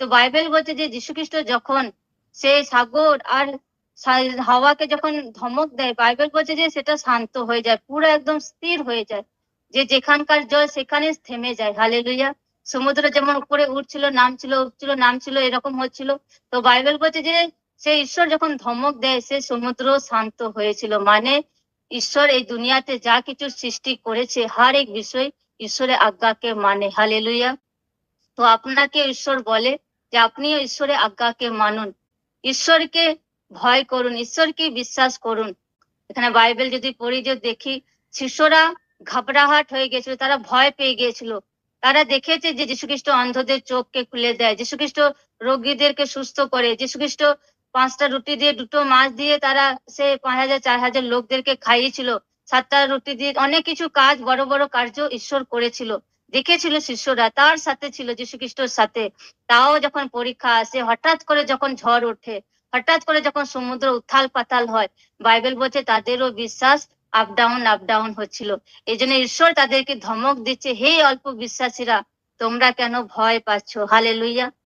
তো বাইবেল বলছে যে যীশুখ্রিস্ট যখন সে সাগর আর হাওয়াকে যখন ধমক দেয়, বাইবেল বলছে যে সেটা শান্ত হয়ে যায়, পুরো একদম স্থির হয়ে যায়। যে যেখানকার জল সেখানে থেমে যায়। হালেলুয়া। সমুদ্র যেমন উপরে উঠছিল নামছিল উঠছিল নামছিল, এরকম হচ্ছিল। তো বাইবেল বলছে যে সে ঈশ্বর যখন ধমক দেয়, সে সমুদ্র শান্ত হয়েছিল। মানে ঈশ্বর এই দুনিয়াতে যা কিছু সৃষ্টি করেছে, হর এক বিষয় ঈশ্বরের আজ্ঞাকে মানে। হালেলুয়া। তো আপনাকে ঈশ্বর বলে যে আপনিও ঈশ্বরের আজ্ঞাকে মানুন। ঈশ্বরকে ভয় করুন, ঈশ্বরকে বিশ্বাস করুন। এখানে বাইবেল যদি পড়ি, যে দেখি শিষ্যরা ঘাবড়াহাট হয়ে গেছিল তারা ভয় পেয়ে গিয়েছিল। তারা দেখেছে যে যীশুখ্রিস্ট অন্ধদের চোখকে খুলে দেয়, যীশুখ্রিস্ট রোগীদেরকে সুস্থ করে, যীশুখ্রিস্ট পাঁচটা রুটি দিয়ে দুটো মাছ দিয়ে তারা সে পাঁচ হাজার, চার হাজার লোকদেরকে খাইয়েছিল। সাতটা রুটি দিয়ে অনেক কিছু কাজ, বড় বড় কার্য ঈশ্বর করেছিল। দেখেছিল শিষ্যরা, তার সাথে ছিল যীশু খ্রিস্টর সাথে। তাও যখন পরীক্ষা আসে, হঠাৎ করে যখন ঝড় ওঠে, হঠাৎ করে যখন সমুদ্র উত্থাল পাতাল হয়, বাইবেল বলছে তাদেরও বিশ্বাস আপ ডাউন আপ ডাউন হচ্ছিল। এই জন্য ঈশ্বর তাদেরকে ধমক দিচ্ছে, হে অল্প বিশ্বাসীরা, তোমরা কেন ভয় পাচ্ছ? হালে লুইয়া